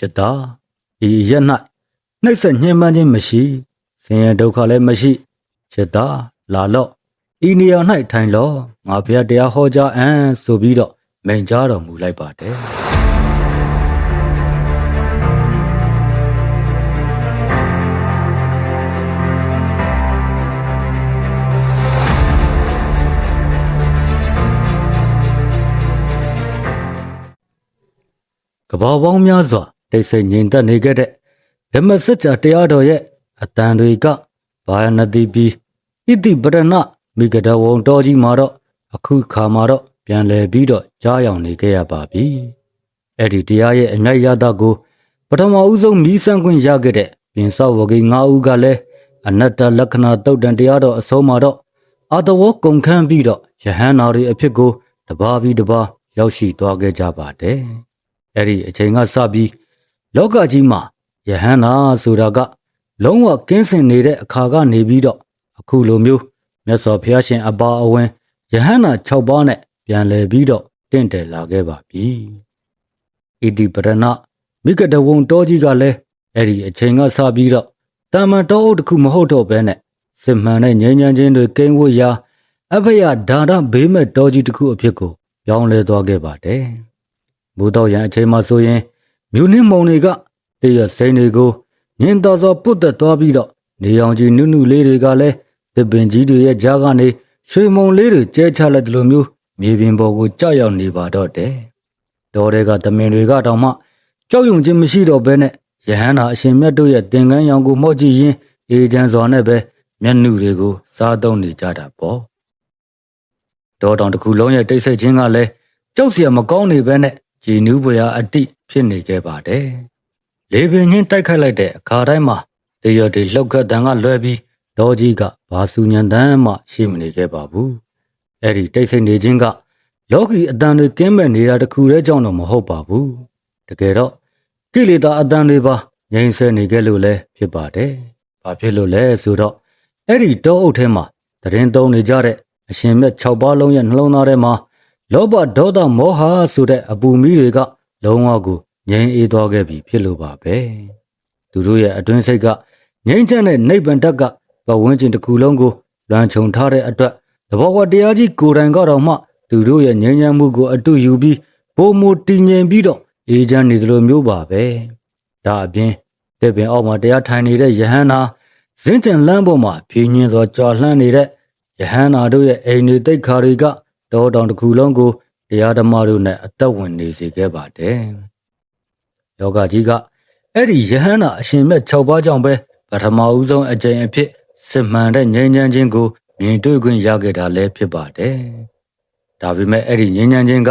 ချစ်သားဤရက်၌နှိမ့်ဆက်ညှဉ်းပန်းခြင်းမရှိဆင်းရဲဒုက္ခလည်းမရှိချစ်သားလာလော့ဤနေရာ၌ထိုင်လော့ငါဖျက်တရားဟောကြားအံ့ဆိုပြီးတော့မိန်ကြားတော်မူလိုက်ပါတယ်ကဘာပေါင်းများစွာ တိတ်ဆိတ်ငြိမ်သက်နေခဲ့တဲ့ဓမ္မစကြာတရားတော်ရဲ့အတန်တွေကဘာယနတိပြီးဣတိပရဏမိဂဒဝံတော်ကြီးမှာတော့အခုခါမှာတော့ပြန်လည်ပြီးတော့ကြားရောက်နေခဲ့ရပါပြီအဲ့ဒီတရားရဲ့အမြိုက်ရတာကိုပထမဦးဆုံးမီးစမ်းခွင့်ရခဲ့တဲ့ပြင်ဆောက်ဝဂီ၅ဦးကလည်းအနတ္တလက္ခဏာတုတ်တန်တရားတော်အဆုံးမှာတော့အာတဝကုန်ခန်းပြီးတော့ယဟန်နာတွေအဖြစ်ကိုတပါးပြီးတပါးရောက်ရှိသွားခဲ့ကြပါတယ်အဲ့ဒီအချိန်ကစပြီး လောကကြီးမှာယဟန္တာဆိုတာက လုံးဝကင်းစင်နေတဲ့အခါကနေပြီးတော့အခုလိုမျိုးမြတ်စွာဘုရားရှင်အပါအဝင်ယဟန္တာ6ပါးနဲ့ပြန်လည်ပြီးတော့တင့်တယ်လာခဲ့ပါပြီ။ဣတိပရဏမိဂဒဝံတောကြီးကလည်းအဲ့ဒီအချိန်ကစပြီးတော့တာမန်တောအုပ်တစ်ခုမဟုတ်တော့ဘဲနဲ့စစ်မှန်တဲ့ငြိမ်းချမ်းခြင်းတွေကိန်းဝတ်ရာအဖယဒါနဘေးမဲ့တောကြီးတစ်ခုအဖြစ်ကိုပြောင်းလဲသွားခဲ့ပါတယ်။ဘူတော့ရန်အချိန်မှဆိုရင် မြို့နှင်းမုံတွေကတရစိန်တွေကိုငင်းတော်စောပုတ်သက်သွားပြီးတော့နေအောင်ကြီးနုနုလေးတွေကလည်းတပင်ကြီးတွေရဲ့ကြားကနေရွှေမုံလေးတွေကျဲချလိုက်တယ်လို့မျိုးမြေပြင်ပေါ်ကိုကြောက်ရောက်နေပါတော့တယ်။ဒေါ်တွေကတမင်တွေကတောင်မှကြောက်ရွံ့ခြင်းမရှိတော့ဘဲနဲ့ယဟန်သာအရှင်မြတ်တို့ရဲ့သင်္ကန်းရောင်ကိုမော့ကြည့်ရင်းအေဂျန်စွာနဲ့ပဲမျက်နှုတွေကိုစားသုံးနေကြတာပေါ့။ဒေါ်တောင်တစ်ခုလုံးရဲ့တိတ်ဆိတ်ခြင်းကလည်းကြောက်စရာမကောင်းနေပဲနဲ့ဂျီနူးပွေရာအတိ ဖြစ်နေခဲ့ပါတယ်။လေပင်ချင်းတိုက်ခိုက်လိုက်တဲ့အခါတိုင်းမှာတရတီလှုပ်ခတ်တန်ကလွဲပြီးဒေါ်ကြီးကဘာစုညံတန်းမှရှိမနေခဲ့ပါဘူး။အဲ့ဒီတိတ်ဆိတ်နေခြင်းကလောကီအတန်တွေကင်းမဲ့နေတာတခုတည်းကြောင့်တော့မဟုတ်ပါဘူး။တကယ်တော့ကိလေသာအတန်တွေပါငြိမ်းဆဲနေခဲ့လို့လည်းဖြစ်ပါတယ်။ဘာဖြစ်လို့လဲဆိုတော့အဲ့ဒီတောအုပ်ထဲမှာတရင်သုံးနေကြတဲ့အရှင်မြတ်6ပါးလုံးရဲ့နှလုံးသားထဲမှာလောဘဒေါသမောဟဆိုတဲ့အပူမီးတွေက လုံးဝကိုငြိမ်းအေးသွားခဲ့ပြီဖြစ်လို့ပါပဲသူတို့ရဲ့အတွင်းစိတ်ကငြိမ်းချမ်းတဲ့နိဗ္ဗာန်တက်ကပဝန်းကျင်တစ်ခုလုံးကိုလွမ်းခြုံထားတဲ့အတွက်တဘောဝတရားကြီးကိုယ်တိုင်ကတော့မှသူတို့ရဲ့ငြိမ်းချမ်းမှုကိုအတူယူပြီးပုံမတည်ငြိမ်ပြီးတော့အေးချမ်းနေသလိုမျိုးပါပဲဒါအပြင်တဲ့ပင်အောက်မှာတရားထိုင်နေတဲ့ယဟန္တာဇင်းကျင်လမ်းပေါ်မှာဖြင်းညင်းစွာကြာလှမ်းနေတဲ့ယဟန္တာတို့ရဲ့အိမ်တွေတိတ်ခါတွေကတောတောင်တစ်ခုလုံးကို တရားဓမ္မတို့နဲ့အသက်ဝင်နေစေခဲ့ပါတယ်။ယောဂကြီးကအဲ့ဒီယဟန္တာအရှင်မြတ်6ပါးကြောင့်ပဲပထမဦးဆုံးအကြိမ်အဖြစ်စစ်မှန်တဲ့ငြိမ်းချမ်းခြင်းကိုမြင်တွေ့ခွင့်ရခဲ့တာလည်းဖြစ်ပါတယ်။ဒါပေမဲ့အဲ့ဒီငြိမ်းချမ်းခြင်းက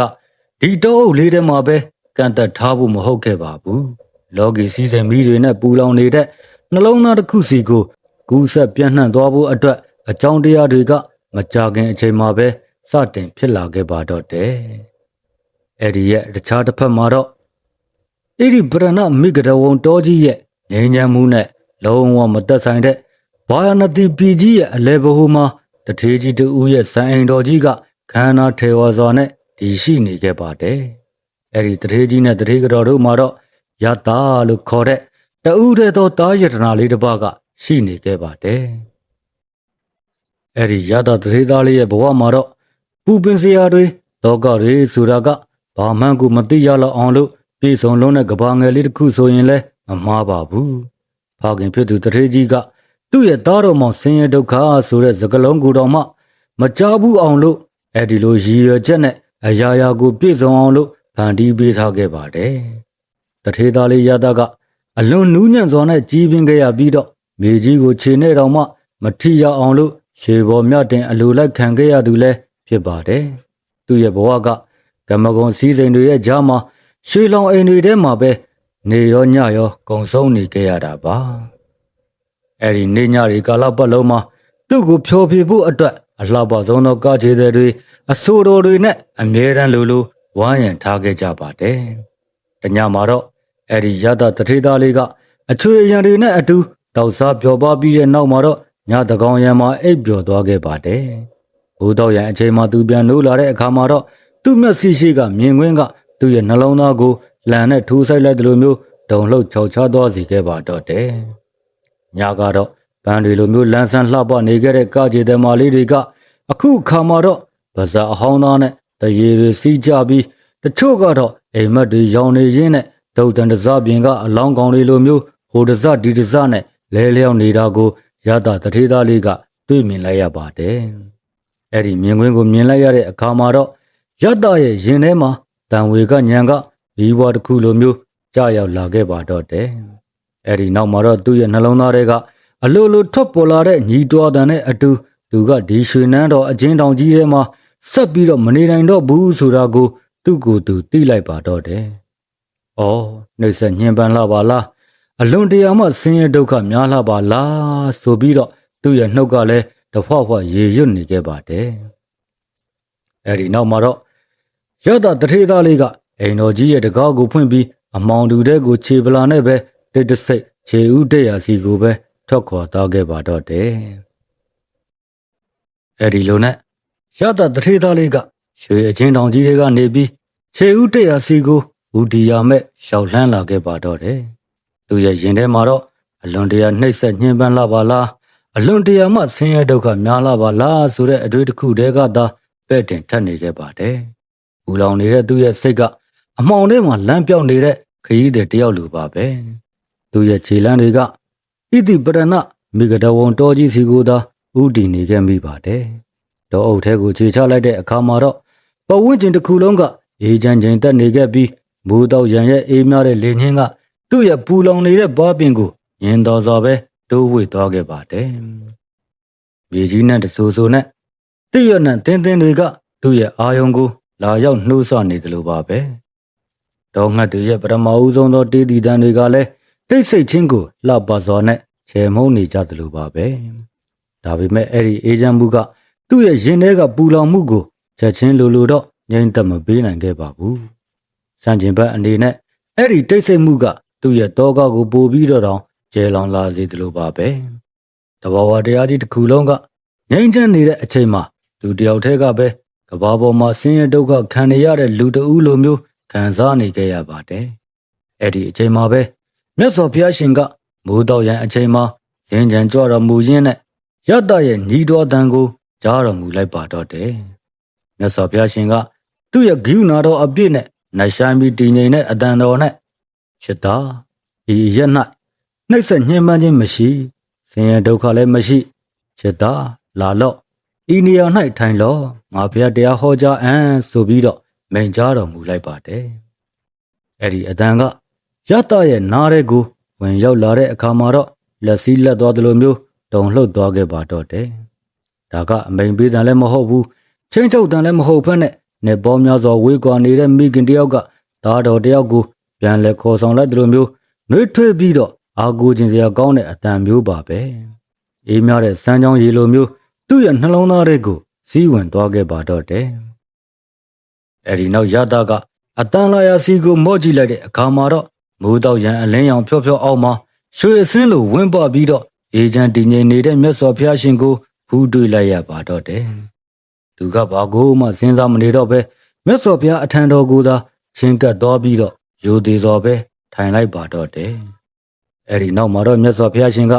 ဒီတောအုပ်လေးထဲမှာပဲကန့်သက်ထားဖို့မဟုတ်ခဲ့ပါဘူး။လောကီစည်းစိမ်မီးတွေနဲ့ပူလောင်နေတဲ့နှလုံးသားတစ်ခုစီကိုကူးဆက်ပြန့်နှံ့သွားဖို့အတွက်အကြောင်းတရားတွေကမကြာခင်အချိန်မှာပဲ စတင်ဖြစ်လာခဲ့ပါတော့တယ်။အဲ့ဒီရဲ့တခြားတစ်ဖက်မှာတော့အဲ့ဒီဗရဏမိဂဒဝံတောကြီးရဲ့ငြိမ်းချမ်းမှုနဲ့လုံးဝမသက်ဆိုင်တဲ့ဘာယနတိပြည်ကြီးရဲ့အလဲဘဟုမှာတထေးကြီးတူဦးရဲ့စံအိမ်တော်ကြီးကခန္ဓာထေဝါစွာနဲ့တည်ရှိနေခဲ့ပါတယ်။အဲ့ဒီတထေးကြီးနဲ့တထေးကတော်တို့မှာတော့ယတာလို့ခေါ်တဲ့တဦးတည်းသောတာယတနာလေးတစ်ပါးကရှိနေခဲ့ပါတယ်။အဲ့ဒီယတာတထေးသားလေးရဲ့ဘဝမှာတော့ ပူပင်စရာတွေလောကတွေဆိုတာကဘာမှန်းကိုမသိရလောက်အောင်လို့ပြည်စုံလုံးတဲ့ကဘာငယ်လေးတစ်ခုဆိုရင်လည်းမမှားပါဘူး။ဖခင်ဖြစ်သူတထေးကြီးကသူ့ရဲ့သားတော်မောင်ဆင်းရဲဒုက္ခဆိုတဲ့စကားလုံးကိုတော့မှမကြားဘူးအောင်လို့အဲ့ဒီလိုရည်ရွယ်ချက်နဲ့အရာရာကိုပြည့်စုံအောင်လို့ဖန်တီးပေးထားခဲ့ပါတယ်။တထေးသားလေးရတာကအလွန်နူးညံ့စွာနဲ့ကြီးပင်ခဲ့ရပြီးတော့မိကြီးကိုခြေနဲ့တောင်မှ မထိရအောင်လို့ရှေပေါ်မြတ်တင်အလိုလိုက်ခံခဲ့ရသူလဲ ဖြစ်ပါတယ်။သူ့ရဲ့ဘဝကကမ္မဂုံစည်းစိမ်တွေရဲ့ကြားမှာရွှေလောင်အိမ်တွေထဲမှာပဲနေရောညရောကုံဆုံးနေခဲ့ရတာပါ။အဲဒီနေညတွေကာလပတ်လုံးမှာသူ့ကိုဖျော်ဖြေဖို့အတွက်အလှပဆုံးသောကားခြေတွေအဆိုးတော်တွေနဲ့အမြဲတမ်းလိုလိုဝိုင်းရံထားခဲ့ကြပါတယ်။တညမှာတော့အဲဒီရတတထေးသားလေးကအချွေအရံတွေနဲ့အတူတောက်စားပျော်ပါပြီးတဲ့နောက်မှာတော့ညတကောင်ရံမှာအိပ်ပျော်သွားခဲ့ပါတယ်။ ဘိုးတော်ရန်အချိန်မှသူပြန်နိုးလာတဲ့အခါမှာတော့သူ့မျက်စိရှိကမြင်ကွင်းကသူ့ရဲ့နှလုံးသားကိုလန်နဲ့ထိုးဆိုင်လိုက်တယ်လို့မျိုးတုံလှုပ်ခြောက်ခြားသွားစေခဲ့ပါတော့တယ်။ညကတော့ပန်းတွေလိုမျိုးလန်းဆန်းလှပနေခဲ့တဲ့ကကြေသမားလေးတွေကအခုခါမှာတော့ပါဇာအဟောင်းသားနဲ့တရေတွေစီးကြပြီးတချို့ကတော့အိမ်မက်တွေရောင်နေရင်းနဲ့ဒုတ်တန်တစားပြင်ကအလောင်းကောင်တွေလိုမျိုးဟိုတစဒီတစနဲ့လဲလျောင်းနေတာကိုရတာတထေးသားလေးကတွေ့မြင်လိုက်ရပါတယ်။ အဲ့ဒီမြင်ကွင်းကိုမြင်လိုက်ရတဲ့အခါမှာတော့ရတာရဲ့ရင်ထဲမှာတန်ဝေကညံကဘီးဘွားတစ်ခုလိုမျိုးကြာရောက်လာခဲ့ပါတော့တယ်။အဲ့ဒီနောက်မှာတော့သူ့ရဲ့နှလုံးသားထဲကအလိုလိုထွက်ပေါ်လာတဲ့ညီတော်တန်နဲ့အတူသူကဒီရွှေနန်းတော်အချင်းတောင်ကြီးထဲမှာဆက်ပြီးတော့မနေနိုင်တော့ဘူးဆိုတာကို သူ့ကိုယ်သူသိလိုက်ပါတော့တယ်။အော်နှိမ့်ဆက်ညှဉ်းပန်းလာပါလားအလွန်တရာမှဆင်းရဲဒုက္ခများလာပါလားဆိုပြီးတော့သူ့ရဲ့နှုတ်ကလည်း တဖွာဖွာရေရွတ်နေခဲ့ပါတယ်။အဲဒီနောက်မှာတော့ရတတထေးသားလေးကအိမ်တော်ကြီးရဲ့တကားကိုဖွင့်ပြီးအမောင်တူတဲ့ကိုခြေပလာနဲ့ပဲတိတ်တဆိတ်ခြေဥတဲ့ရာစီကိုပဲထွက်ခွာသွားခဲ့ပါတော့တယ်။အဲဒီလိုနဲ့ရတတထေးသားလေးကရွှေအချင်းတောင်ကြီးတွေကနေပြီးခြေဥတဲ့ရာစီကိုဦးဒီယာမဲ့ရှောက်လှမ်းလာခဲ့ပါတော့တယ်။သူရဲ့ရင်ထဲမှာတော့အလွန်တရာနှိပ်စက်ညှဉ်းပန်းလာပါလား အလွန်တရာမှဆင်းရဲဒုက္ခများလာပါလားဆိုတဲ့အတွေ့အကြုံတည်းကသာပဲ့တင်ထက်နေခဲ့ပါတယ်။ဘူလောင်နေတဲ့သူရဲ့စိတ်ကအမောင်ထဲမှာလမ်းပြောင်းနေတဲ့ခရီးသည်တယောက်လိုပါပဲ။သူရဲ့ခြေလမ်းတွေကဣတိပရဏမိဂဒဝံတော်ကြီးစီကိုသာဥတည်နေခဲ့မိပါတယ်။တောအုပ်ထဲကိုခြေချလိုက်တဲ့အခါမှာတော့ပဝန်းကျင်တစ်ခုလုံးကအေးချမ်းချင်တက်နေခဲ့ပြီးမူတော့ရန်ရဲ့အေးများတဲ့လေညင်းကသူ့ရဲ့ပူလောင်နေတဲ့ဘားပင်ကိုညင်တော်စွာပဲ တိုးဝှေ့သွားခဲ့ပါတယ်။မြေကြီးနဲ့တဆူဆူနဲ့တိရနဲ့တင်းတင်းတွေကသူ့ရဲ့အာယုံကိုလာရောက်နှိုးဆော်နေတယ်လို့ပါပဲ။တောငှက်တွေရဲ့ပထမဦးဆုံးသောတေးတီတန်တွေကလည်းတိတ်ဆိတ်ချင်းကိုလှပစွာနဲ့ချေမှုန်းနေကြတယ်လို့ပါပဲ။ဒါပေမဲ့အဲ့ဒီအေဂျင့်မှုကသူ့ရဲ့ရင်ထဲကပူလောင်မှုကိုချက်ချင်းလိုလိုတော့ငြိမ့်သက်မပေးနိုင်ခဲ့ပါဘူး။စံကျင်ဘက်အနေနဲ့အဲ့ဒီတိတ်ဆိတ်မှုကသူ့ရဲ့တောကကိုပို့ပြီးတော့တောင် ကျဲလောင်လာစေတယ်လို့ပါပဲ။တဘာဝတရားကြီးတစ်ခုလုံးကငြိမ့်ချမ်းနေတဲ့အချိန်မှာသူတယောက်တည်းကပဲကဘာပေါ်မှာဆင်းရဲဒုက္ခခံနေရတဲ့လူတဦးလိုမျိုးခံစားနေကြရပါတယ်။အဲ့ဒီအချိန်မှာပဲမြတ်စွာဘုရားရှင်ကမိုးတော်ရန်အချိန်မှာရင်းချံကြွတော်မူရင်းနဲ့ရတ္တရဲ့ညီတော်တန်ကိုကြားတော်မူလိုက်ပါတော့တယ်။မြတ်စွာဘုရားရှင်ကသူ့ရဲ့ဂိူနာတော်အပြည့်နဲ့နှဆိုင်ပြီးတည်ငြိမ်တဲ့အတန်တော်နဲ့ချစ်တာဒီရက်၌ နှိပ်စက်ညှဉ်းပန်းခြင်းမရှိဆင်းရဲဒုက္ခလည်းမရှိချစ်တာလာလော့ဤနေရာ၌ထိုင်လော့ငါဘုရားတရားဟောကြားအံ့ဆိုပြီးတော့မိန်ကြားတော်မူလိုက်ပါတယ်အဲ့ဒီအတန်ကရတရဲ့နားရဲကိုဝင်ရောက်လာတဲ့အခါမှာတော့လက်စည်းလက်သွားသလိုမျိုးတုံလှုပ်သွားခဲ့ပါတော့တယ်ဒါကအမိန်ပေးတယ်လည်းမဟုတ်ဘူးချင်းချုပ်တယ်လည်းမဟုတ်ဖက်နဲ့နေပေါ်များစွာဝေးကွာနေတဲ့မိခင်တယောက်ကသားတော်တယောက်ကိုပြန်လဲခေါ်ဆောင်လိုက်သလိုမျိုးနှွေးထွေးပြီးတော့ အာကိုခြင်းစရာကောင်းတဲ့အတန်မျိုးပါပဲအေးများတဲ့စမ်းချောင်းရေလိုမျိုးသူ့ရဲ့နှလုံးသားတွေကိုစီးဝင်သွားခဲ့ပါတော့တယ်အဲဒီနောက်ရတာကအတန်လာရစီကိုမော့ကြည့်လိုက်တဲ့အခါမှာတော့မိုးတော့ရန်အလင်းရောင်ဖြော့ဖြော့အောက်မှာရွှေအစင်းလိုဝင်းပပြီးတော့အေဂျန်တည်ငြိမ်နေတဲ့မြတ်စွာဘုရားရှင်ကိုဖူးတွေ့လိုက်ရပါတော့တယ်သူကဘာကိုမှစဉ်းစားမနေတော့ပဲမြတ်စွာဘုရားအထံတော်ကိုသာချင်းကပ်သွားပြီးတော့ယူသေးစွာပဲထိုင်လိုက်ပါတော့တယ် အဲ့ဒီနောက်မှာတော့မြတ်စွာဘုရားရှင်က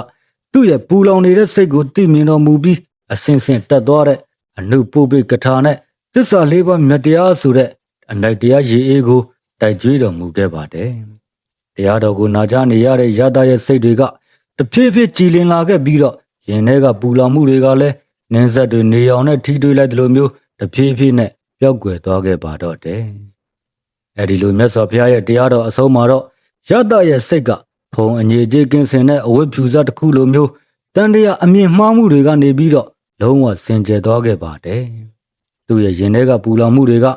သူ့ရဲ့ပူလောင်နေတဲ့စိတ်ကိုသိမြင်တော်မူပြီးအစင်စင်တက်သွားတဲ့အနုပုပ္ပိကထာနဲ့သစ္စာလေးပါးမြတ်တရားဆိုတဲ့အနိုင်တရားရည်အေးကိုတိုက်ကြွေးတော်မူခဲ့ပါတယ်။တရားတော်ကိုနာကြားနေရတဲ့ရတရဲ့စိတ်တွေကတဖြည်းဖြည်းကြည်လင်လာခဲ့ပြီးတော့ရင်ထဲကပူလောင်မှုတွေကလည်းနင်းဆက်တွေနေအောင်နဲ့ထိတွေးလိုက်သလိုမျိုးတဖြည်းဖြည်းနဲ့ပျောက်ကွယ်သွားခဲ့ပါတော့တယ်။အဲဒီလိုမြတ်စွာဘုရားရဲ့တရားတော်အဆုံးမှာတော့ရတရဲ့စိတ်က ဖုံအငြိကြီးကင်းစင်တဲ့အဝတ်ဖြူစားတစ်ခုလိုမျိုးတန်တရာအမြင်မှားမှုတွေကနေပြီးတော့လုံးဝစင်ကြယ်သွားခဲ့ပါတယ်။သူ့ရဲ့ရင်ထဲကပူလောင်မှုတွေက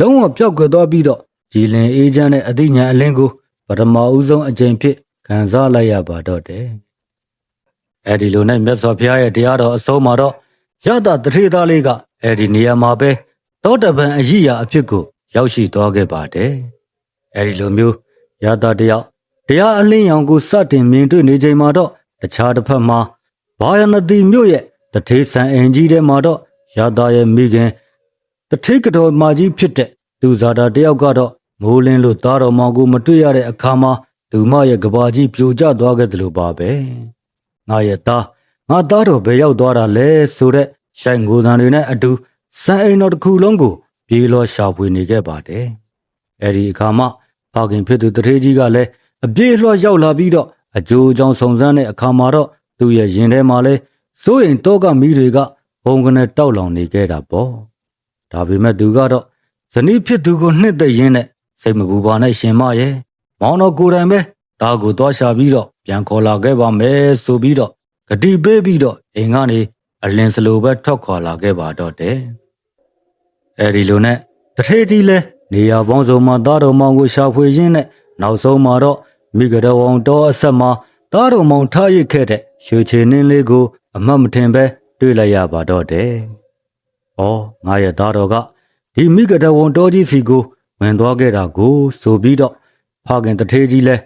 လုံးဝပျောက်ကွယ်သွားပြီးတော့ကြည်လင်အေးချမ်းတဲ့အသိဉာဏ်အလင်းကိုပထမဦးဆုံးအကြိမ်ဖြစ်ခံစားလိုက်ရပါတော့တယ်။အဲဒီလိုနဲ့မြတ်စွာဘုရားရဲ့တရားတော်အဆုံးမှာတော့ရတတထေသားလေးကအဲဒီနေရာမှာပဲတောတပံအရိယာအဖြစ်ကိုရောက်ရှိသွားခဲ့ပါတယ်။အဲဒီလိုမျိုးရတတယောက် တရားအလင်းရောင်ကိုစတင်မြင်တွေ့နေချိန်မှာတော့တခြားတစ်ဖက်မှာဘာယနတိမြို့ရဲ့တထေးဆန်အင်ကြီးထဲမှာတော့ရတာရဲ့မိခင်တထေးကတော်မကြီးဖြစ်တဲ့သူဇာတာတယောက်ကတော့မိုးလင်းလို့သားတော်မောင်ကိုမတွေ့ရတဲ့အခါမှာသူမရဲ့ကဘာကြီးပြိုကျသွားခဲ့တယ်လို့ပါပဲငါရဲ့သားငါသားတော်ဘယ်ရောက်သွားတာလဲဆိုတဲ့ရှိုင်ငိုတန်တွေနဲ့အတူစံအိမ်တော်တစ်ခုလုံးကိုပြေးလောရှာဖွေနေခဲ့ပါတယ်အဲ့ဒီအခါမှဖခင်ဖြစ်သူတထေးကြီးကလည်း အပြေးလွှတ်ရောက်လာပြီးတော့အကျိုးအကြောင်းစုံစမ်းတဲ့အခါမှာတော့သူ့ရဲ့ရင်ထဲမှာလဲစိုးရင်တော့ကမိတွေကဘုံကနေတောက်လောင်နေခဲ့တာပေါ့ဒါပေမဲ့သူကတော့ဇနီးဖြစ်သူကိုနှစ်သက်ရင်းနဲ့စိတ်မပူပါနဲ့ရှင်မရဲ့မောင်တော်ကိုယ်တိုင်ပဲဒါကိုသွားရှာပြီးတော့ပြန်ခေါ်လာခဲ့ပါမယ်ဆိုပြီးတော့ဂတိပေးပြီးတော့အိမ်ကနေအလင်းစလိုပဲထွက်ခွာလာခဲ့ပါတော့တယ်အဲဒီလိုနဲ့တထေးကြီးလဲနေရာပေါင်းစုံမှာသားတော်မောင်ကိုရှာဖွေရင်းနဲ့နောက်ဆုံးမှာတော့ မိဂရဝံတော်အဆက်မှာသားတော်မောင်ထားရစ်ခဲ့တဲ့ရွှေချေနှင်းလေးကို အမှတ်မထင်ပဲတွေ့လိုက်ရပါတော့တယ်။ဩငါရဲ့သားတော်ကဒီမိဂရဝံတော်ကြီးစီကိုဝင်သွားခဲ့တာကို ဆိုပြီးတော့ဖခင်တထေးကြီးလဲ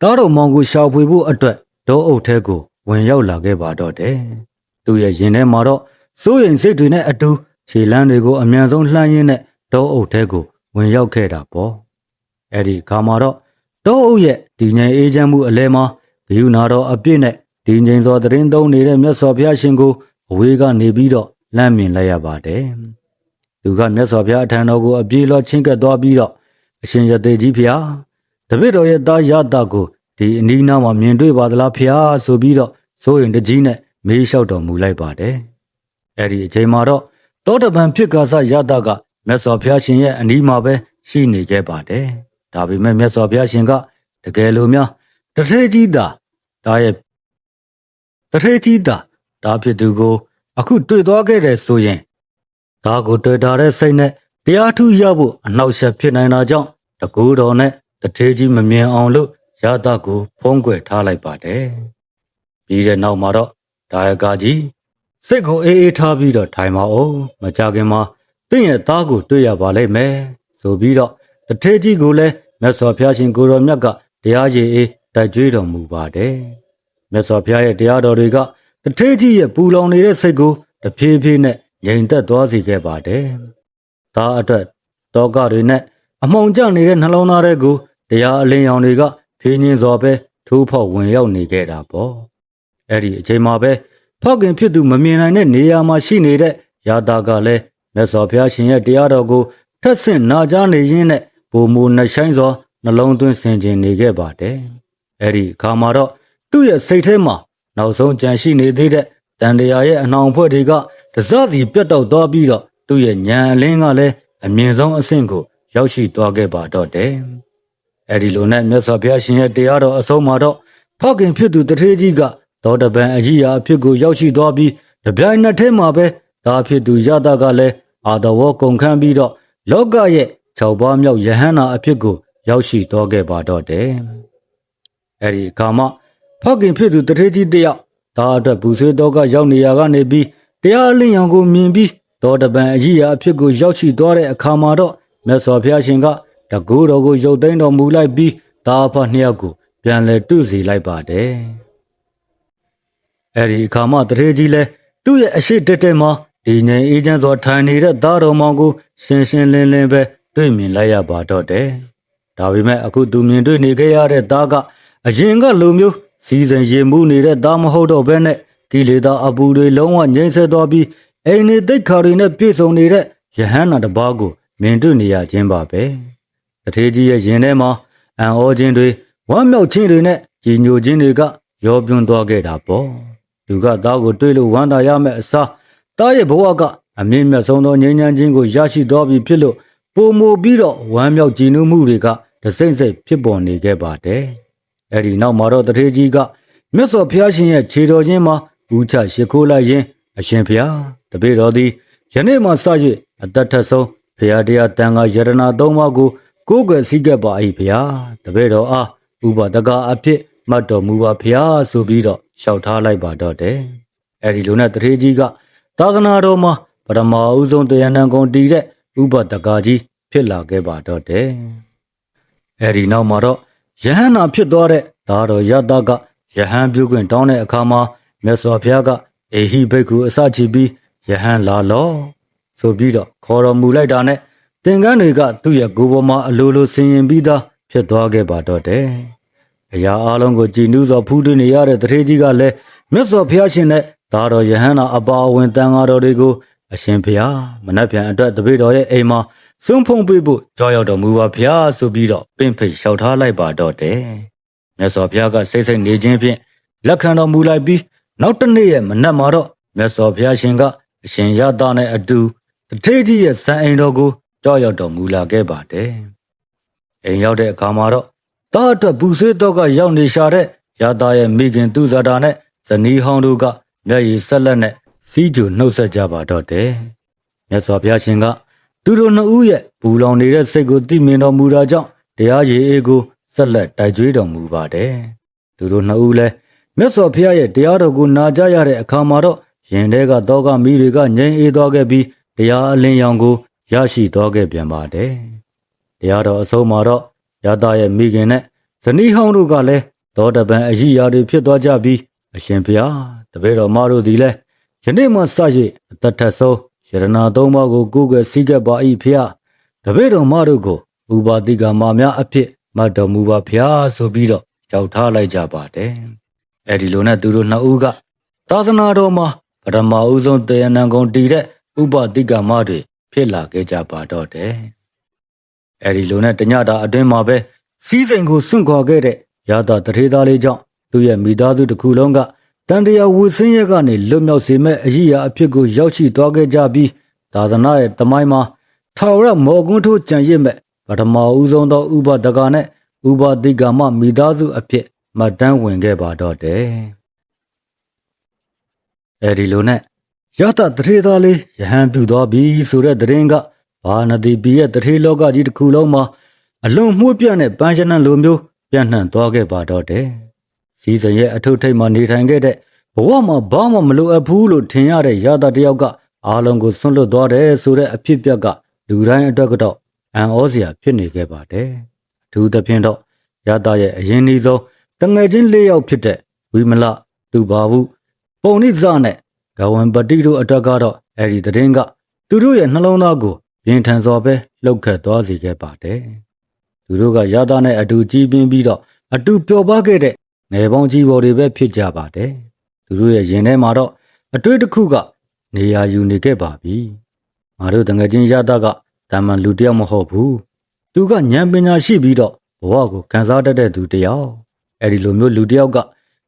သားတော်မောင်ကိုရှာဖွေဖို့အတွက်ဒေါအုပ်ထဲကိုဝင်ရောက်လာခဲ့ပါတော့တယ်။သူ့ရဲ့ရင်ထဲမှာတော့စိုးရိမ်စိတ်တွေနဲ့အတူခြေလမ်းတွေကိုအမြန်ဆုံးလှမ်းရင်းနဲ့ဒေါအုပ်ထဲကိုဝင်ရောက်ခဲ့တာပေါ့။အဲ့ဒီခါမှာတော့ ဒေါအုပ်ရဲ့ဒီငြိမ်အေးချမ်းမှုအလဲမှာဂယုနာတော်အပြည့်နဲ့ဒီငြိမ်စွာတရင်သုံးနေတဲ့မြတ်စွာဘုရားရှင်ကိုအဝေးကနေပြီးတော့လှမ်းမြင်လိုက်ရပါတယ်။သူကမြတ်စွာဘုရားအထံတော်ကိုအပြေးလောချင်းကပ်သွားပြီးတော့အရှင်ရသေးကြီးဖျားတပည့်တော်ရဲ့သားရတာကိုဒီအနီးနားမှာမြင်တွေ့ပါသလားဖျားဆိုပြီးတော့စိုးရင်တကြီးနဲ့မေးလျှောက်တော်မူလိုက်ပါတယ်။အဲ့ဒီအချိန်မှာတော့တောတပံဖြစ်ကာစရတာကမြတ်စွာဘုရားရှင်ရဲ့အနီးမှာပဲရှိနေခဲ့ပါတယ်။ ဒါပေမဲ့မြတ်စွာဘုရားရှင်ကတကယ်လို့များတထေးကြီးတာဒါရဲ့တထေးကြီးတာဒါဖြစ်သူကို အခုတွေ့သွားခဲ့တယ်ဆိုရင်ဒါကိုတွေ့တာတဲ့စိတ်နဲ့တရားထုရဖို့အနှောက်အယှက်ဖြစ်နိုင်တာကြောင့်တကူတော်နဲ့တထေးကြီးမမြင်အောင်လို့ရတကိုဖုံးကွယ်ထားလိုက်ပါတယ်။ပြီးတဲ့နောက်မှာတော့ဒါယကာကြီးစိတ်ကိုအေးအေးထားပြီးတော့ထိုင်ပါဦးမကြခင်မှာတင့်ရဲ့သားကိုတွေ့ရပါလိမ့်မယ်ဆိုပြီးတော့ တထေးကြီးကိုလည်းမြတ်စွာဘုရားရှင်ကိုရောမြတ်ကတရားရည်အေးတိုက်ကြွေးတော်မူပါတယ်။မြတ်စွာဘုရားရဲ့တရားတော်တွေကတထေးကြီးရဲ့ပူလောင်နေတဲ့စိတ်ကိုတဖြည်းဖြည်းနဲ့ငြိမ်သက်သွားစေခဲ့ပါတယ်။ဒါအတွက်တောကတွေနဲ့အမှောင်ကျနေတဲ့နှလုံးသားတွေကိုတရားအလင်းရောင်တွေကဖြင်းညင်းစွာပဲထိုးဖောက်ဝင်ရောက်နေခဲ့တာပေါ့။အဲ့ဒီအချိန်မှာပဲဖောက်ကင်ဖြစ်သူမမြင်နိုင်တဲ့နေရာမှာရှိနေတဲ့ယာတာကလည်းမြတ်စွာဘုရားရှင်ရဲ့တရားတော်ကိုထက်ဆင့်နာကြားနေရင်းနဲ့ ပုံမူနှဆိုင်စွာနှလုံးသွင်းဆင်ခြင်နေခဲ့ပါတယ်။အဲ့ဒီအခါမှာတော့သူ့ရဲ့စိတ်ထဲမှာနောက်ဆုံးကြံရှိနေသေးတဲ့တန်တရာရဲ့အနှောင်ဖွဲ့တွေကတစစီပြတ်တော့သွားပြီးတော့သူ့ရဲ့ညံအလင်းကလည်းအမြင့်ဆုံးအဆင့်ကိုရောက်ရှိသွားခဲ့ပါတော့တယ်။အဲ့ဒီလိုနဲ့မြတ်စွာဘုရားရှင်ရဲ့တရားတော်အဆုံးမှာတော့ဖောက်ခင်ဖြစ်သူတထေးကြီးကဒေါတပန်အကြီးအအဖြစ်ကိုရောက်ရှိသွားပြီးတပြိုင်နက်တည်းမှာပဲဒါဖြစ်သူရတာကလည်းအာတဝကုန်ခန်းပြီးတော့လောကရဲ့ ၆ပါးမြောက်ယဟန္တာအဖြစ်ကို ရောက်ရှိသွားခဲ့ပါတော့တယ်။အဲဒီအခါမှဖောက်ခင်ဖြစ်သူတထေးကြီးတယောက်ဒါအတွက်ဘူဆွေးတော့ကရောက်နေရကနေပြီးတရားအလင်းရောင်ကိုမြင်ပြီးဒေါတပန်အကြီးအအဖြစ်ကိုရောက်ရှိသွားတဲ့အခါမှာတော့မြတ်စွာဘုရားရှင်ကတကူတော်ကိုရုပ်သိမ်းတော်မူလိုက်ပြီးဒါအဖနှစ်ယောက်ကိုပြန်လဲတွေ့စီလိုက်ပါတယ်။အဲဒီအခါမှတထေးကြီးလဲသူ့ရဲ့အရှိတက်တက်မှာဒီငိမ်အေးချမ်းစွာထိုင်နေတဲ့သားတော်မောင်ကိုရှင်းရှင်းလင်းလင်းပဲ တွေ့မြင်လိုက်ရပါတော့တယ်။ဒါပေမဲ့အခုသူမြင်တွေ့နေခဲ့ရတဲ့သားကအရင်ကလူမျိုးစီစဉ်ရင်မှုနေတဲ့သားမဟုတ်တော့ဘဲနဲ့ကိလေသာအပူတွေလုံးဝငြိမ့်ဆက်သွားပြီးအိမ်နေတိတ်ခါတွေနဲ့ပြည့်စုံနေတဲ့ယဟန္တာတစ်ပါးကိုမြင်တွေ့နေရခြင်းပါပဲ။တထေးကြီးရဲ့ရင်ထဲမှာအံ့ဩခြင်းတွေဝမ်းမြောက်ခြင်းတွေနဲ့ကြီးညိုခြင်းတွေကရောပြွန်းသွားခဲ့တာပေါ့။သူကသားကိုတွေ့လို့ဝမ်းသာရမယ့်အစားတားရဲ့ဘဝကအမြင့်မြတ်ဆုံးသောငြိမ်းချမ်းခြင်းကိုရရှိတော်ပြီဖြစ်လို့ ပုံမူပြီးတော့ဝမ်းမြောက်ကြည်နူးမှုတွေကတစိမ့်စိတ်ဖြစ်ပေါ်နေခဲ့ပါတယ်။အဲဒီနောက်မှာတော့တထေးကြီးကမြတ်စွာဘုရားရှင်ရဲ့ခြေတော်ချင်းမှာဦးချရှိခိုးလိုက်ရင်အရှင်ဘုရားတပည့်တော်သည်ယနေ့မှစ၍အသက်ထက်ဆုံးဘုရားတရားတန်ခါယရနာသုံးပါးကိုကိုးကွယ်စည်းကပ်ပါ၏ဘုရားတပည့်တော်အားဥပဒကအဖြစ်မှတ်တော်မူပါဘုရားဆိုပြီးတော့လျှောက်ထားလိုက်ပါတော့တယ်။အဲဒီလိုနဲ့တထေးကြီးကသာသနာတော်မှာပရမအဦးဆုံးတရားဏံကုန်တည်တဲ့ ဥပဒကာကြီးဖြစ်လာခဲ့ပါတော့တယ်။အဲဒီနောက်မှာတော့ယဟန္နာဖြစ်သွားတဲ့ဒါတော်ယတကယဟန်ပြုခွင့်တောင်းတဲ့အခါမှာမြတ်စွာဘုရားကအေဟိဘိက္ခုအစချီပြီးယဟန်လာလောဆိုပြီးတော့ခေါ်တော်မူလိုက်တာနဲ့သင်္ကန်းတွေကသူ့ရဲ့ကိုယ်ပေါ်မှာအလိုလိုဆင်ရင်ပြီးသားဖြစ်သွားခဲ့ပါတော့တယ်။အရာအလုံးကိုကြည်နူးစွာဖူးထွင်းနေရတဲ့တထေးကြီးကလည်းမြတ်စွာဘုရားရှင်နဲ့ဒါတော်ယဟန်နာအပါအဝင်တန်ဃာတော်တွေကို အရှင်ဘုရားမနှက်ပြန်အတွက်တပည့်တော်ရဲ့အိမ်မှာစွန့်ဖုံးပေးဖို့ကြောက်ရောက်တော်မူပါဘုရားဆိုပြီးတော့ပင့်ဖိတ်လျှောက်ထားလိုက်ပါတော့တယ်မြတ်စွာဘုရားကစိတ်စိတ်နေခြင်းဖြင့်လက်ခံတော်မူလိုက်ပြီးနောက်တစ်နေ့ရဲ့မနက်မှာတော့မြတ်စွာဘုရားရှင်ကအရှင်ရသနဲ့အတူတထေးကြီးရဲ့စံအိမ်တော်ကိုကြောက်ရောက်တော်မူလာခဲ့ပါတယ်အိမ်ရောက်တဲ့အခါမှာတော့တားအတွက်ဘူးဆွေးတော့ကရောက်နေရှာတဲ့ရသားရဲ့မိခင်သူဇာတာနဲ့ဇနီးဟောင်းတို့ကမျက်ရည်ဆက်လက်နဲ့ စီးကြိုနှုတ်ဆက်ကြပါတော့တယ်။မြတ်စွာဘုရားရှင်က သူတို့နှစ်ဦးရဲ့ဘူလောင်နေတဲ့စိတ်ကိုသိမြင်တော်မူတာကြောင့်တရားရည်အေးကိုဆက်လက်တိုက်ကြွေးတော်မူပါတယ်။သူတို့နှစ်ဦးလည်းမြတ်စွာဘုရားရဲ့တရားတော်ကိုနာကြားရတဲ့အခါမှာတော့ရင်ထဲကတောကမီးတွေကငြိမ်အေးသွားခဲ့ပြီးတရားအလင်းရောင်ကိုရရှိသွားခဲ့ပြန်ပါတယ်။တရားတော်အဆုံးမှာတော့ရသားရဲ့မိခင်နဲ့ဇနီးဟောင်းတို့ကလည်းသောတပန်အကြီးအရာတွေဖြစ်သွားကြပြီးအရှင်ဘုရားတပည့်တော်မတို့သည်လည်း ယနေ့မှစ၍အသက်ထက်ဆုံးယရနာသုံးပါးကိုကိုးကွယ်စည်းကပ်ပါ၏ဖျားတပည့်တော်မတို့ကိုဥပါတိကမာများအဖြစ်မှတ်တော်မူပါဖျားဆိုပြီးတော့ကြောက်ထားလိုက်ကြပါတယ်အဲဒီလိုနဲ့သူတို့နှစ်ဦးကသာသနာတော်မှာပထမဦးဆုံးတေယနံကုံတည်တဲ့ဥပတိကမတွေဖြစ်လာခဲ့ကြပါတော့တယ်အဲဒီလိုနဲ့တညတာအတွင်းမှာပဲစီးစိမ်ကိုစွန့်ခွာခဲ့တဲ့ရတာတထေသားလေးကြောင့်သူ့ရဲ့မိသားစုတစ်ခုလုံးက တန်တရာဝူစင်းရက်ကနေလွတ်မြောက်စေမဲ့အရေးအဖြစ်ကိုရောက်ရှိသွားခဲ့ကြပြီးသာသနာရဲ့တမိုင်းမှာထာဝရမော်ကွန်းထိုးကြံရစ်မဲ့ပထမဦးဆုံးသောဥပဒကနဲ့ဥပတိကမမိသားစုအဖြစ်မှတ်တမ်းဝင်ခဲ့ပါတော့တယ်အဲဒီလိုနဲ့ရတတထေသားလေးယဟန်ပြုသွားပြီဆိုတဲ့သတင်းကဘာနတိပီရဲ့တထေလောကကြီးတစ်ခုလုံးမှာအလွန်မှုပြတဲ့ပန်းချနန်လိုမျိုးပြန့်နှံ့သွားခဲ့ပါတော့တယ်။ စီးစံရဲ့အထုထိတ်မှနေထိုင်ခဲ့တဲ့ဘဝမှာဘာမှမလိုအပ်ဘူးလို့ထင်ရတဲ့ရတာတယောက်ကအားလုံးကိုဆွန့်လွတ်သွားတယ်ဆိုတဲ့အဖြစ်အပျက်ကလူတိုင်းအတွက်ကတော့အံ့ဩစရာဖြစ်နေခဲ့ပါတယ်။အထူးသဖြင့်တော့ရတာရဲ့အရင်ကြီးဆုံးတငယ်ချင်း၄ယောက်ဖြစ်တဲ့ဝီမလသူဘာဘူးပုံနိဇနဲ့ဂဝံပတိတို့အတွက်ကတော့အဲ့ဒီသတင်းကသူတို့ရဲ့နှလုံးသားကိုပြင်ထန်စွာပဲလှုပ်ခတ်သွားစေခဲ့ပါတယ်။သူတို့ကရတာနဲ့အတူကြီးပြင်းပြီးတော့အတူပျော်ပါခဲ့တဲ့ ငယ်ပေါင်းကြီးပေါ်တွေပဲဖြစ်ကြပါတယ်။သူတို့ရဲ့ရင်ထဲမှာတော့အတွေ့တစ်ခုကနေရာယူနေခဲ့ပါပြီ။ငါတို့တငယ်ချင်းရတာကတာမန်လူတစ်ယောက်မဟုတ်ဘူး။သူကဉာဏ်ပညာရှိပြီးတော့ဘဝကိုခံစားတတ်တဲ့သူတစ်ယောက်။အဲဒီလိုမျိုးလူတစ်ယောက်က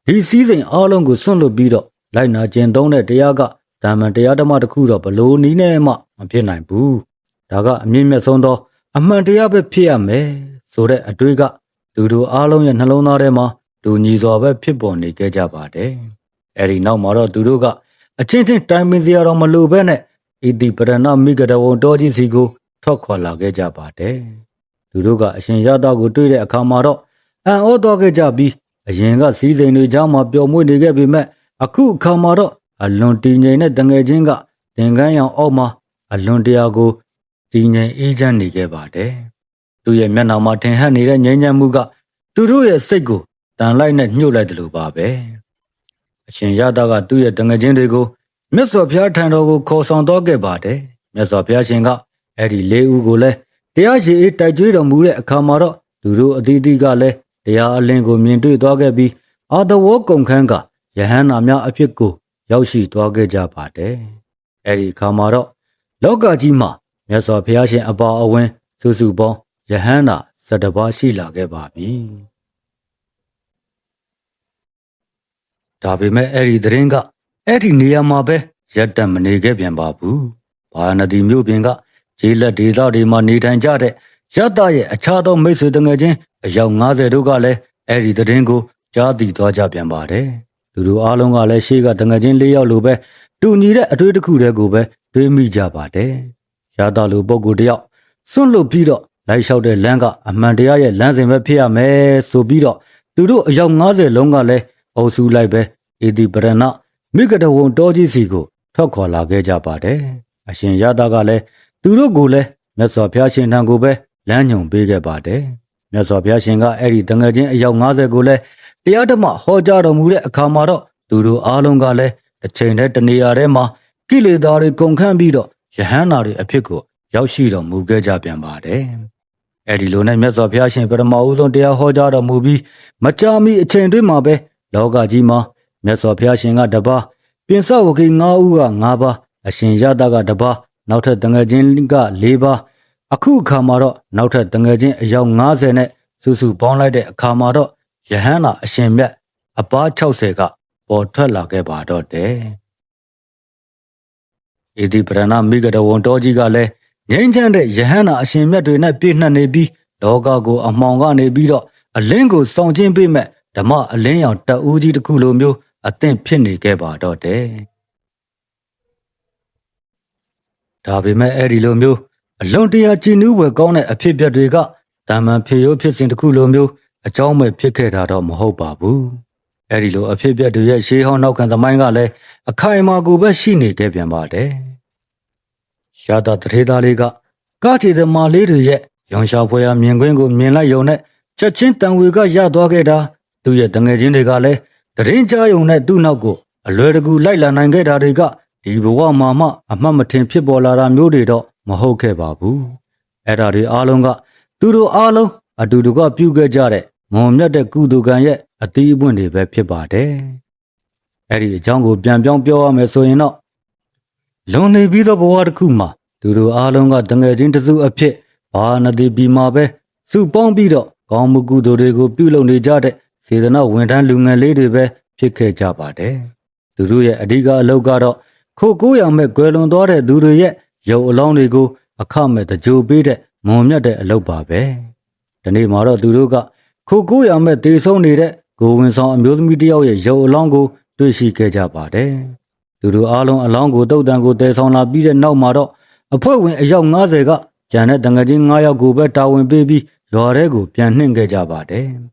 ဒီစည်းစိမ်အားလုံးကိုစွန့်လွတ်ပြီးတော့လိုက်နာကျင့်သုံးတဲ့တရားကတာမန်တရားဓမ္မတစ်ခုတော့ဘလို့နီးနဲ့မှမဖြစ်နိုင်ဘူး။ဒါကအမြင့်မြတ်ဆုံးသော အမှန်တရားပဲဖြစ်ရမယ်ဆိုတဲ့အတွေ့ကသူတို့အားလုံးရဲ့နှလုံးသားထဲမှာ တူညီစွာပဲဖြစ်ပေါ်နေကြကြပါတယ်။အဲဒီနောက်မှာတော့သူတို့ကအချင်းချင်းတိုင်ပင်စရာတော့မလိုဘဲနဲ့ဣတိပရဏမိဂဒဝံတော်ကြီးစီကိုထွက်ခွာလာခဲ့ကြပါတယ်။သူတို့ကအရှင်ရတကိုတွေ့တဲ့အခါမှာတော့အံ့ဩသွားခဲ့ကြပြီးအရင်ကစီးစိမ်တွေကြားမှာပျော်မွေ့နေခဲ့ပေမဲ့အခုအခါမှာတော့အလွန်တည်ငြိမ်တဲ့တငယ်ချင်းကတင်ကန်းရောင်အောက်မှာအလွန်တရာကိုတည်ငြိမ်အေးချမ်းနေခဲ့ပါတယ်။သူ့ရဲ့မျက်နှာမှာထင်ဟပ်နေတဲ့ငြိမ်းချမ်းမှုကသူတို့ရဲ့စိတ်ကို တန်လိုက်နဲ့ညှို့လိုက်တယ်လို့ပါပဲ။အရှင်ရတာကသူ့ရဲ့တငယ်ချင်းတွေကိုမြတ်စွာဘုရားထံတော်ကိုခေါ်ဆောင်တော့ခဲ့ပါတယ်။မြတ်စွာဘုရားရှင်ကအဲ့ဒီလေးဦးကိုလည်းတရားရှိအေးတိုက်ကြွေးတော်မူတဲ့အခါမှာတော့သူတို့အသီးသီးကလည်းတရားအလင်းကိုမြင်တွေ့သွားခဲ့ပြီးအာတဝကုံခန်းကယဟန္တာများအဖြစ်ကို ရောက်ရှိသွားခဲ့ကြပါတယ်။အဲ့ဒီအခါမှာတော့လောကကြီးမှာမြတ်စွာဘုရားရှင်အပါအဝင် စုစုပေါင်းယဟန္တာစတပါးရှိလာခဲ့ပါပြီ။ ဒါပေမဲ့အဲ့ဒီသတင်းကအဲ့ဒီနေရာမှာပဲရက်တက်မနေခဲ့ပြန်ပါဘူး။ဘာနဒီမြို့ပြင်ကဂျေးလက်ဒေသတွေမှာနေထိုင်ကြတဲ့ရတရဲ့အခြားသောမိတ်ဆွေတငယ်ချင်းအယောက်90တို့ကလည်းအဲ့ဒီသတင်းကိုကြားသိသွားကြပြန်ပါတယ်။လူတို့အားလုံးကလည်းရှေ့ကတငယ်ချင်း၄ယောက်လိုပဲတူညီတဲ့အတွေ့အကြုံတွေကိုပဲတွေးမိကြပါတယ်။ရတလူပုဂ္ဂိုလ်တယောက်စွန့်လွတ်ပြီးတော့လိုက်လျှောက်တဲ့လမ်းကအမှန်တရားရဲ့လမ်းစဉ်ပဲဖြစ်ရမယ်ဆိုပြီးတော့သူတို့အယောက်90လုံးကလည်း အုပ်စုလိုက်ပဲအေဒီပရဏမိဂဒဝံတော်ကြီးစီကိုထွက်ခေါ်လာခဲ့ကြပါတယ်။အရှင်ရတကလည်းသူတို့ကိုလည်းမြတ်စွာဘုရားရှင်ထံကိုပဲလမ်းညွန်ပေးခဲ့ပါတယ်။မြတ်စွာဘုရားရှင်ကအဲ့ဒီတငယ်ချင်းအယောက်90ကိုလည်းတရားဓမ္မဟောကြားတော်မူတဲ့အခါမှာတော့သူတို့အားလုံးကလည်းတစ်ချိန်တည်းတနေရာထဲမှာကိလေသာတွေကုန်ခန့်ပြီးတော့ယဟန္တာတွေအဖြစ်ကိုရောက်ရှိတော်မူခဲ့ကြပြန်ပါတယ်အဲ့ဒီလိုနဲ့မြတ်စွာဘုရားရှင်ပရမအုဆုံးတရားဟောကြားတော်မူပြီးမကြာမီအချိန်တွင်းမှာပဲ လောကကြီးမှာမြတ်စွာဘုရားရှင်ကတပါးပြင်စဝကိ9ဦးက9ပါးအရှင်ရတကတပါးနောက်ထပ်တငယ်ချင်းက4ပါးအခုအခါမှာတော့နောက်ထပ်တငယ်ချင်းအယောက်90နဲ့စုစုပေါင်းလိုက်တဲ့အခါမှာတော့ယဟန္တာအရှင်မြတ်အပါး60ကပေါ်ထွက်လာခဲ့ပါတော့တယ်။ဣတိပရဏမိဂဒဝံတော်ကြီးကလည်းငြိမ်းချမ်းတဲ့ယဟန္တာအရှင်မြတ်တွေနဲ့ပြည့်နှက်နေပြီးလောကကိုအမှောင်ကနေပြီးတော့အလင်းကိုစောင့်ခြင်းပေးမဲ့ ဓမ္မအလင်းရောင်တအူးကြီးတစ်ခုလိုမျိုးအသင့်ဖြစ်နေခဲ့ပါတော့တယ်။ဒါပေမဲ့အဲ့ဒီလိုမျိုးအလွန်တရာကြည်နူးဝယ်ကောင်းတဲ့အဖြစ်အပျက်တွေကတာမန်ဖြစ်ရိုးဖြစ်စဉ်တစ်ခုလိုမျိုးအကြောင်းမဲ့ဖြစ်ခဲ့တာတော့မဟုတ်ပါဘူး။အဲ့ဒီလိုအဖြစ်အပျက်တွေရဲ့ရှေးဟောင်းနောက်ခံသမိုင်းကလည်းအခိုင်အမာကိုပဲရှိနေခဲ့ပြန်ပါတယ်။ရှားတာတထေးသားလေးကကားချေသမားလေးတွေရဲ့ရောင်ရှာဖွယ်ရာမြင်ကွင်းကိုမြင်လိုက်ယုံနဲ့ချက်ချင်းတန်ဝေကရသွားခဲ့တာ သူ့ရဲ့တငယ်ချင်းတွေကလည်းတရင်ကြားယုံနဲ့သူ့နောက်ကိုအလွယ်တကူလိုက်လာနိုင်ခဲ့တာတွေကဒီဘဝမှာမှအမှတ်မထင်ဖြစ်ပေါ်လာတာမျိုးတွေတော့မဟုတ်ခဲ့ပါဘူးအဲ့ဒါတွေအားလုံးကသူတို့အားလုံးအတူတကွပြုခဲ့ကြတဲ့မွန်မြတ်တဲ့ကုသိုလ်ကံရဲ့အသီးအပွင့်တွေပဲဖြစ်ပါတယ်အဲ့ဒီအကြောင်းကိုပြန်ပြောင်းပြောရမယ်ဆိုရင်တော့လွန်နေပြီးသောဘဝတစ်ခုမှာသူတို့အားလုံးကတငယ်ချင်းတစ်စုအဖြစ်ဘာနတိပြည်မှာပဲစုပေါင်းပြီးတော့ကောင်းမှုကုသိုလ်တွေကိုပြုလုပ်နေကြတဲ့ စေတနာဝန်ထမ်းလူငယ်လေးတွေပဲဖြစ်ခဲ့ကြပါတယ်။သူတို့ရဲ့အဓိကအလုပ်ကတော့ခိုကိုးရမဲ့ကွယ်လွန်သွားတဲ့သူတွေရဲ့ရုပ်အလောင်းတွေကိုအခမဲ့တကြိုပေးတဲ့မွန်မြတ်တဲ့အလုပ်ပါပဲ။ဒီနေ့မှာတော့သူတို့ကခိုကိုးရမဲ့တေဆုံးနေတဲ့ကိုဝင်ဆောင်အမျိုးသမီးတစ်ယောက်ရဲ့ရုပ်အလောင်းကိုတွေ့ရှိခဲ့ကြပါတယ်။သူတို့အားလုံးအလောင်းကိုတုတ်တန်ကိုတည်ဆောင်လာပြီးတဲ့နောက်မှာတော့အဖွဲ့ဝင်အယောက်90ကကျန်တဲ့တငယ်ချင်း9ယောက်ကိုပဲတာဝန်ပေးပြီးရွာထဲကိုပြန်နှင်ခဲ့ကြပါတယ်။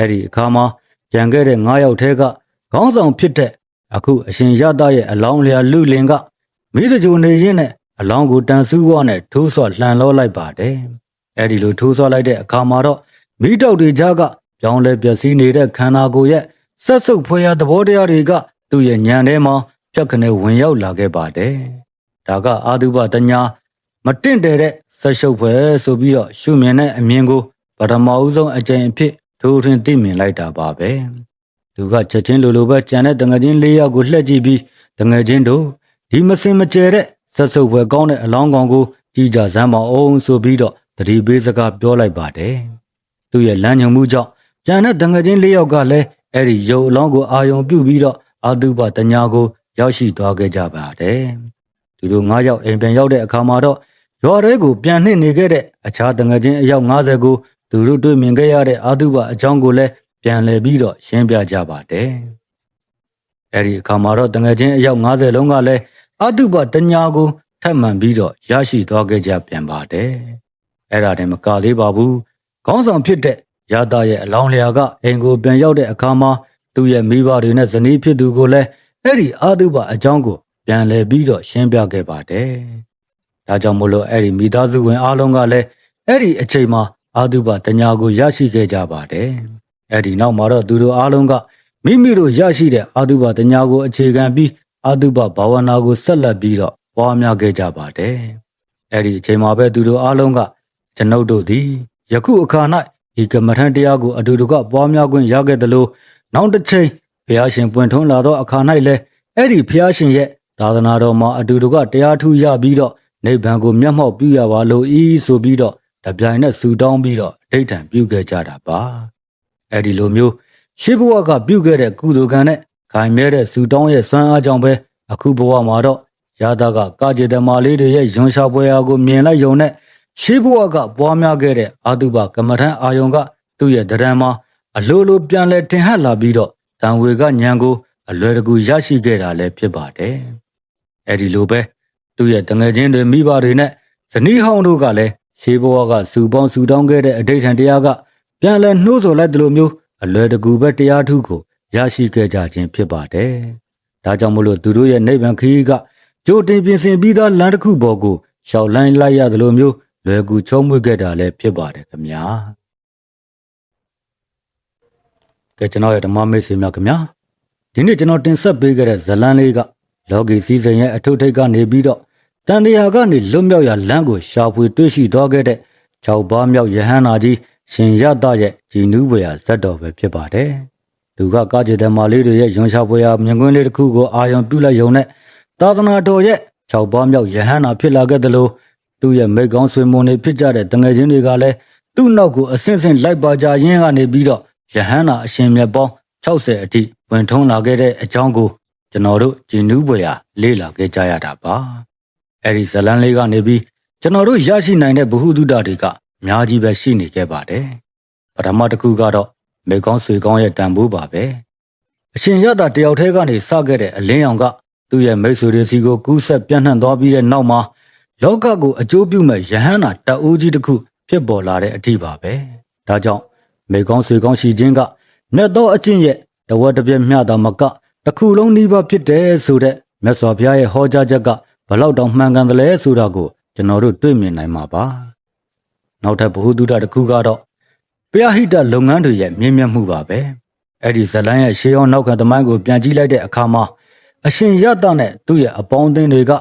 အဲ့ဒီအခါမှာကြံခဲ့တဲ့9ယောက်ထဲကခေါင်းဆောင်ဖြစ်တဲ့အခုအရှင်ရတရဲ့အလောင်းလျာလူလင်ကမိတကြိုနေရင်းနဲ့အလောင်းကိုတန်ဆူးဝါနဲ့ထိုးဆွလှန်လောလိုက်ပါတယ်။အဲ့ဒီလိုထိုးဆွလိုက်တဲ့အခါမှာတော့မိတောက်တွေကြားကပြောင်းလဲပျက်စီးနေတဲ့ခန္ဓာကိုယ်ရဲ့ဆက်စုပ်ဖွယ်ရာသဘောတရားတွေကသူ့ရဲ့ညံထဲမှာဖြတ်ခနဲ့ဝင်ရောက်လာခဲ့ပါတယ်။ဒါကအာတုဘတညာမတင့်တယ်တဲ့ဆက်ရှုပ်ဖွယ်ဆိုပြီးတော့ရှုမြင်တဲ့အမြင်ကိုပထမဦးဆုံးအကြိမ်အဖြစ် ထိုးထွင်းသိမြင်လိုက်တာပါပဲသူကချက်ချင်းလိုလိုပဲကြံတဲ့တငယ်ချင်းလေးယောက်ကိုလှည့်ကြည့်ပြီးတငယ်ချင်းတို့ဒီမစင်မကျဲတဲ့ဆက်စုပ်ဖွယ်ကောင်းတဲ့အလောင်းကောင်ကိုကြည်ကြစမ်းမအောင်ဆိုပြီးတော့တတိပေးစကားပြောလိုက်ပါတယ်သူ့ရဲ့လမ်းညွှန်မှုကြောင့်ကြံတဲ့တငယ်ချင်းလေးယောက်ကလည်းအဲ့ဒီရုပ်အလောင်းကိုအာယုံပြုတ်ပြီးတော့အာတုပတညာကိုရောက်ရှိသွားခဲ့ကြပါတယ်သူတို့၅ယောက်အိမ်ပြန်ရောက်တဲ့အခါမှာတော့ရွာထဲကိုပြန်နှိမ့်နေခဲ့တဲ့အခြားတငယ်ချင်းအယောက်90ကို သူတို့တွေ့မြင်ခဲ့ရတဲ့အာတုဘအကြောင်းကိုလည်းပြန်လည်ပြီးတော့ရှင်းပြကြပါတယ်။အဲဒီအခါမှာတော့တငယ်ချင်းအယောက်90လုံးကလည်းအာတုဘတညာကိုထပ်မံပြီးတော့ရရှိသွားခဲ့ကြပြန်ပါတယ်။အဲ့ဒါတည်းမကလေးပါဘူး။ခေါင်းဆောင်ဖြစ်တဲ့ရတာရဲ့အလောင်းလျာကအိမ်ကိုပြန်ရောက်တဲ့အခါမှာသူ့ရဲ့မိဘတွေနဲ့ဇနီးဖြစ်သူကိုလည်းအဲ့ဒီအာတုဘအကြောင်းကိုပြန်လည်ပြီးတော့ရှင်းပြခဲ့ပါတယ်။ဒါကြောင့်မို့လို့အဲ့ဒီမိသားစုဝင်အားလုံးကလည်းအဲ့ဒီအချိန်မှာ အာတုဘတညာကိုရရှိခဲ့ကြပါတယ်။အဲ့ဒီနောက်မှာတော့သူတို့အားလုံးကမိမိတို့ရရှိတဲ့အာတုဘတညာကိုအခြေခံပြီးအာတုဘဘာဝနာကိုဆက်လက်ပြီးတော့ပွားများခဲ့ကြပါတယ်။အဲ့ဒီအချိန်မှာပဲသူတို့အားလုံးကကျွန်ုပ်တို့သည်ယခုအခါ၌ဒီကမ္မထန်တရားကိုအတူတကွပွားများခွင့်ရခဲ့တယ်လို့နောက်တစ်ချိန်ဘုရားရှင်ပွင့်ထွန်းလာသောအခါ၌လည်းအဲ့ဒီဘုရားရှင်ရဲ့သာသနာတော်မှာအတူတကွတရားထူရပြီးတော့နိဗ္ဗာန်ကိုမျက်မှောက်ပြုရပါလို့ဤဆိုပြီးတော့ တပြိုင်နက်ဆူတောင်းပြီးတော့ဒိဋ္ဌံပြုခဲ့ကြတာပါအဲ့ဒီလိုမျိုးရှေးဘဝကပြုခဲ့တဲ့ကုသိုလ်ကံနဲ့ခိုင်မြဲတဲ့ဆူတောင်းရဲ့စွမ်းအားကြောင့်ပဲအခုဘဝမှာတော့ရတာကကာကျေတမာလေးတွေရဲ့ယွန်ရှာပွဲအားကိုမြင်လိုက်ယုံနဲ့ရှေးဘဝကပွားများခဲ့တဲ့အာတုဘကမ္မထံအာယုံကသူ့ရဲ့တရံမှာအလိုလိုပြန်လဲတင်ဟပ်လာပြီးတော့တံဝေကညံကိုအလွယ်တကူရရှိခဲ့တာလည်းဖြစ်ပါတယ်အဲ့ဒီလိုပဲသူ့ရဲ့တငယ်ချင်းတွေမိဘတွေနဲ့ဇနီးဟောင်းတို့ကလည်း ရှေးဘဝကစူပေါင်းစူတောင်းခဲ့တဲ့အဋိဌံတရားကပြန်လဲနှိုးဆော်လိုက်တယ်လို့မျိုးအလွယ်တကူပဲတရားထုကိုရရှိခဲ့ကြခြင်းဖြစ်ပါတယ်။ဒါကြောင့်မို့လို့သူတို့ရဲ့နိဗ္ဗာန်ခရီးကကြိုတင်ပြင်ဆင်ပြီးသားလမ်းတစ်ခုပေါ်ကိုရှောက်လိုင်းလိုက်ရတယ်လို့မျိုးလွယ်ကူချုံးမွေ့ခဲ့တာလည်းဖြစ်ပါတယ်ခင်ဗျာ။ကဲကျွန်တော်ရဲ့ဓမ္မမိတ်ဆွေများခင်ဗျာဒီနေ့ကျွန်တော်တင်ဆက်ပေးခဲ့တဲ့ဇလန်းလေးကလောကီစည်းစိမ်ရဲ့အထုထိတ်ကနေပြီးတော့ တန်တရာကနေလွတ်မြောက်ရာလမ်းကိုရှာဖွေတွေ့ရှိသွားခဲ့တဲ့6ပါးမြောက်ယဟန္တာကြီးရှင်ရတရဲ့ကြည်နူးပွေရာဇတ်တော်ပဲဖြစ်ပါတယ်။သူကကားကျေတဲ့မာလေးတွေရဲ့ရွံရှာပွေရာမြင်ကွင်းလေးတစ်ခုကိုအာရုံပြုလိုက်ရုံနဲ့သာသနာတော်ရဲ့6ပါးမြောက်ယဟန္တာဖြစ်လာခဲ့တယ်လို့သူ့ရဲ့မိတ်ကောင်းဆွေမွန်တွေဖြစ်ကြတဲ့တငယ်ချင်းတွေကလည်းသူ့နောက်ကိုအဆင့်ဆင့်လိုက်ပါကြရင်းကနေပြီးတော့ယဟန္တာအရှင်မြတ်ပေါင်း60အထိဝင်ထုံးလာခဲ့တဲ့အကြောင်းကိုကျွန်တော်တို့ကြည်နူးပွေရာလေ့လာခဲ့ကြရတာပါ။ အဲဒီဇလန်းလေးကနေပြီးကျွန်တော်တို့ရရှိနိုင်တဲ့ဘ ഹു တုဒတွေကအများကြီးပဲရှိနေခဲ့ပါတယ်။ပထမတစ်ခုကတော့မေကောင်းဆွေကောင်းရဲ့တန်ဖိုးပါပဲ။အရှင်ရတာတယောက်တည်းကနေစခဲ့တဲ့အလင်းရောင်ကသူ့ရဲ့မိတ်ဆွေတွေစီကိုကူးဆက်ပြန့်နှံ့သွားပြီးတဲ့နောက်မှာလောကကိုအကျိုးပြုမဲ့ယဟန္တာတအူးကြီးတစ်ခုဖြစ်ပေါ်လာတဲ့အထိပါပဲ။ဒါကြောင့်မေကောင်းဆွေကောင်းရှိခြင်းကမြတ်သောအကျင့်ရဲ့တဝက်တစ်ပြက်မျှတာမကတစ်ခုလုံးနှီးပါဖြစ်တယ်ဆိုတဲ့မြတ်စွာဘုရားရဲ့ဟောကြားချက်က ဘလောက်တောင်မှန်ကန်တယ်လဲဆိုတာကိုကျွန်တော်တို့တွေ့မြင်နိုင်မှာပါ။နောက်ထပ်ဘ ഹു တုဒတစ်ခုကတော့ပယဟိတလုပ်ငန်းတွေရဲ့မြင့်မြတ်မှုပါပဲ။အဲ့ဒီဇလန်းရဲ့ရှေးအောင်နောက်ခံသမိုင်းကိုပြန်ကြည့်လိုက်တဲ့အခါမှာအရှင်ရတနဲ့သူ့ရဲ့အပေါင်းအသင်းတွေက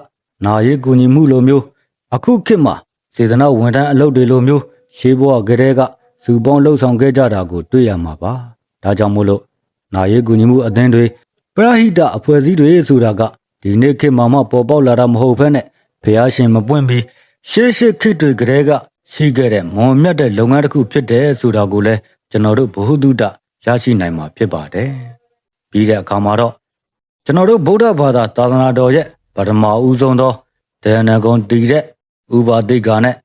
နာရေးကူညီမှုလိုမျိုး အခုခေတ်မှာစေတနာဝန်ထမ်းအလုပ်တွေလိုမျိုးရှေးဘဝကလေးကစုပေါင်းလှုပ်ဆောင်ခဲ့ကြတာကိုတွေ့ရမှာပါ။ဒါကြောင့်မို့လို့နာရေးကူညီမှုအသင်းတွေပရဟိတအဖွဲ့အစည်းတွေဆိုတာက ဒီနေ့ခေတ်မှာမှပေါ်ပေါက်လာတာမဟုတ်ဘဲနဲ့ဖះရှင်မပွင့်ပြီးရှေးရှေးခေတ်တွေကလေးကရှိခဲ့တဲ့မွန်မြတ်တဲ့လုပ်ငန်းတစ်ခုဖြစ်တယ်ဆိုတာကိုလည်းကျွန်တော်တို့ဘ ഹു တုတရရှိနိုင်မှာဖြစ်ပါတယ်။ပြီးတဲ့အခါမှာတော့ကျွန်တော်တို့ဗုဒ္ဓဘာသာသာသနာတော်ရဲ့ပထမဦးဆုံးသောဒေနဂုံတည်တဲ့ဥပါတိတ်ကနဲ့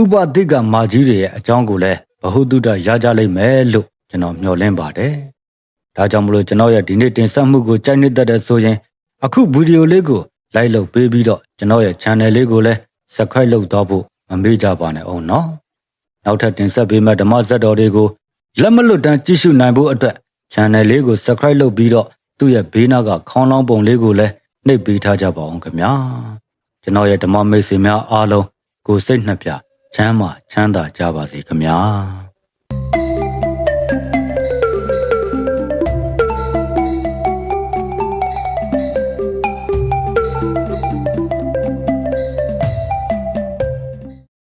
ဥပတိတ်ကမာကြီးတွေရဲ့အကြောင်းကိုလည်းဘ ഹു တုတရကြလိမ့်မယ်လို့ကျွန်တော်မျှော်လင့်ပါတယ်။ဒါကြောင့်မလို့ကျွန်တော်ရဲ့ဒီနေ့တင်ဆက်မှုကိုကြိုက်နေတတ်တဲ့ဆိုရင် အခုဗီဒီယိုလေးကိုလိုက်လုပ်ပေးပြီးတော့ကျွန်တော်ရဲ့ channel လေးကိုလည်း subscribe လုပ်တော့ဖို့မမေ့ကြပါနဲ့အောင်နော်။နောက်ထပ်တင်ဆက်ပေးမယ့်ဓမ္မဇတ်တော်တွေကိုလက်မလွတ်တမ်းကြည့်ရှုနိုင်ဖို့အတွက် channel လေးကို subscribe လုပ်ပြီးတော့သူ့ရဲ့ဘေးနားကခေါင်းလောင်းပုံလေးကိုလည်းနှိပ်ပေးထားကြပါအောင်ခင်ဗျာ။ကျွန်တော်ရဲ့ဓမ္မမိတ်ဆွေများအားလုံးကိုစိတ်နှစ်ပြချမ်းသာချမ်းသာကြပါစေခင်ဗျာ။